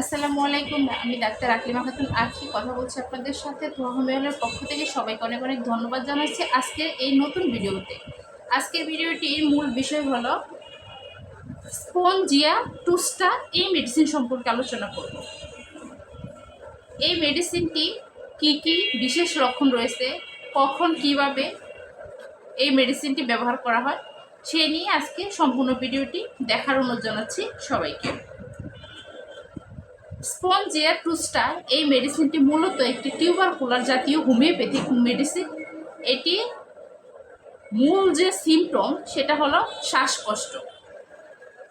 আসসালামু আলাইকুম, আমি ডাক্তার আকলিমা খাতুন আখি কথা বলছি আপনাদের সাথে। হোমিওলের পক্ষ থেকে সবাইকে অনেক অনেক ধন্যবাদ জানাচ্ছি আজকের এই নতুন ভিডিওতে। আজকের ভিডিওটির মূল বিষয় হলো স্পনজিয়া টুস্টা, এই মেডিসিন সম্পর্কে আলোচনা করব। এই মেডিসিনটি কি কি বিশেষ লক্ষণ রয়েছে, কখন, কীভাবে এই মেডিসিনটি ব্যবহার করা হয়, সে নিয়ে আজকে সম্পূর্ণ ভিডিওটি দেখার অনুরোধ জানাচ্ছি সবাইকে। স্পনজিয়া টুস্টা এই মেডিসিনটি মূলত একটি টিউবার কুলার জাতীয় হোমিওপ্যাথিক মেডিসিন এটি মূল যে সিমটম সেটা হলো শ্বাসকষ্ট।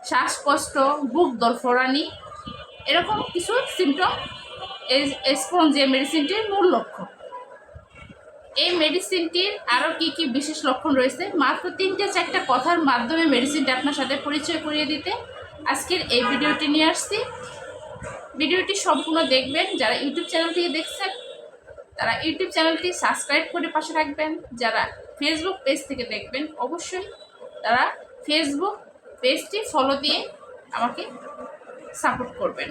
শ্বাসকষ্ট, বুক দরফরানি, এরকম কিছু সিমটম এই স্পনজিয়া মেডিসিনটির মূল লক্ষ্য এই মেডিসিনটির আরও কি কি বিশেষ লক্ষণ রয়েছে? মাত্র তিনটে চারটা কথার মাধ্যমে মেডিসিনটা আপনার সাথে পরিচয় করিয়ে দিতে আজকের এই ভিডিওটি নিয়ে আসছি। ভিডিওটি সম্পূর্ণ দেখবেন। যারা ইউটিউব চ্যানেল থেকে দেখছেন, তারা ইউটিউব চ্যানেলটি সাবস্ক্রাইব করে পাশে রাখবেন। যারা ফেসবুক পেজ থেকে দেখবেন, অবশ্যই তারা ফেসবুক পেজটি ফলো দিয়ে আমাকে সাপোর্ট করবেন।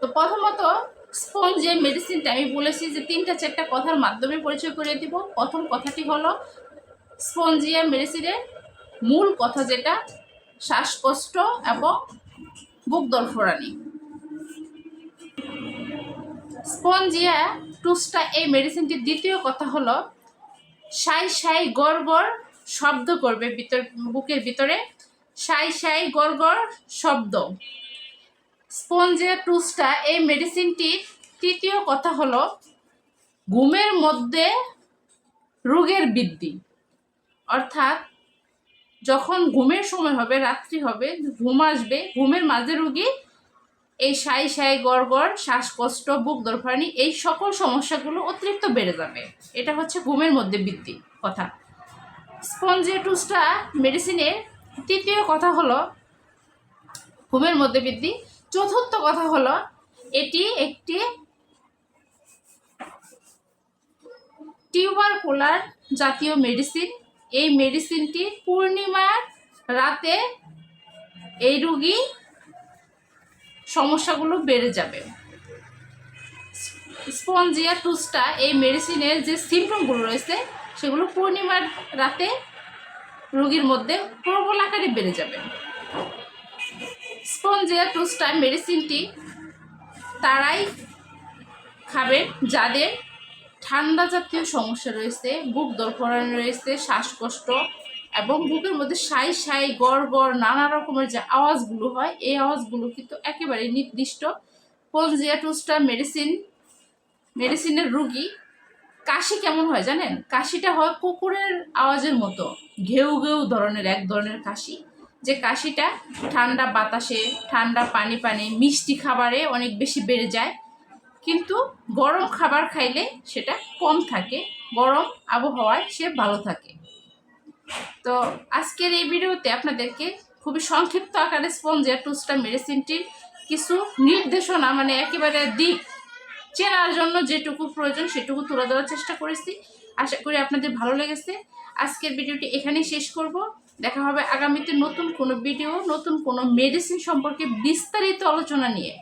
তো প্রথমত স্পন যে মেডিসিনটা আমি বলেছি যে তিনটা চারটা কথার মাধ্যমে পরিচয় করে দিব। প্রথম কথাটি হলো, স্পঞ্জিয়া মেডিসিনের মূল কথা যেটা, শ্বাসকষ্ট এবং বুক দরফরানি স্পঞ্জিয়া টুসটা এই মেডিসিনটির দ্বিতীয় কথা হলো, সাই সাই গড় গড় শব্দ করবে ভিতর বুকের ভিতরে। সাই সাই গড় গড় শব্দ। স্পঞ্জিয়া টুসটা এই মেডিসিনটির তৃতীয় কথা হলো, ঘুমের মধ্যে রোগের বৃদ্ধি। অর্থাৎ যখন ঘুমের সময় হবে, রাত্রি হবে, ঘুম আসবে, ঘুমের মাঝে রুগী এই সাই সাই গড় গড়, শ্বাসকষ্ট, বুক দরফানি, এই সকল সমস্যাগুলো অতিরিক্ত বেড়ে যাবে। এটা হচ্ছে ঘুমের মধ্যে বৃদ্ধি কথা। স্পঞ্জিয়াটুসটা মেডিসিনের তৃতীয় কথা হলো ঘুমের মধ্যে বৃদ্ধি। চতুর্থ কথা হলো এটি একটি টিউবারকুলার জাতীয় মেডিসিন। এই মেডিসিনটি পূর্ণিমার রাতে এই রুগী সমস্যাগুলো বেড়ে যাবে। স্পঞ্জিয়া টুসটা এই মেডিসিনের যে সিমটমগুলো রয়েছে, সেগুলো পূর্ণিমার রাতে রোগীর মধ্যে প্রবল আকারে বেড়ে যাবে। স্পঞ্জিয়া টুসটা মেডিসিনটি তারাই খাবেন যাদের ঠান্ডা জাতীয় সমস্যা রয়েছে, বুক দরপড়ানো রয়েছে, শ্বাসকষ্ট এবং বুকের মধ্যে সাই সাই, গড় গড়, নানা রকমের যে আওয়াজগুলো হয়, এই আওয়াজগুলো কিন্তু একেবারে নির্দিষ্ট। পলজিয়াটুসটা মেডিসিন মেডিসিনের রুগী, কাশি কেমন হয় জানেন? কাশিটা হয় কুকুরের আওয়াজের মতো, ঘেউ ঘেউ ধরনের, এক ধরনের কাশি। যে কাশিটা ঠান্ডা বাতাসে, ঠান্ডা পানি পানি, মিষ্টি খাবারে অনেক বেশি বেড়ে যায়। কিন্তু গরম খাবার খাইলে সেটা কম থাকে। গরম আবহাওয়ায় সে ভালো থাকে। তো আজকের এই ভিডিওতে আপনাদেরকে খুবই সংক্ষিপ্ত আকারে স্পঞ্জিয়া টুস্টা মেডিসিনটির কিছু নির্দেশনা মানে একেবারে দিক চেনার জন্য যেটুকু প্রয়োজন সেটুকু তুলে ধরার চেষ্টা করেছি। আশা করি আপনাদের ভালো লেগেছে। আজকের ভিডিওটি এখানেই শেষ করব। দেখা হবে আগামীতে নতুন কোনো ভিডিও, নতুন কোনো মেডিসিন সম্পর্কে বিস্তারিত আলোচনা নিয়ে।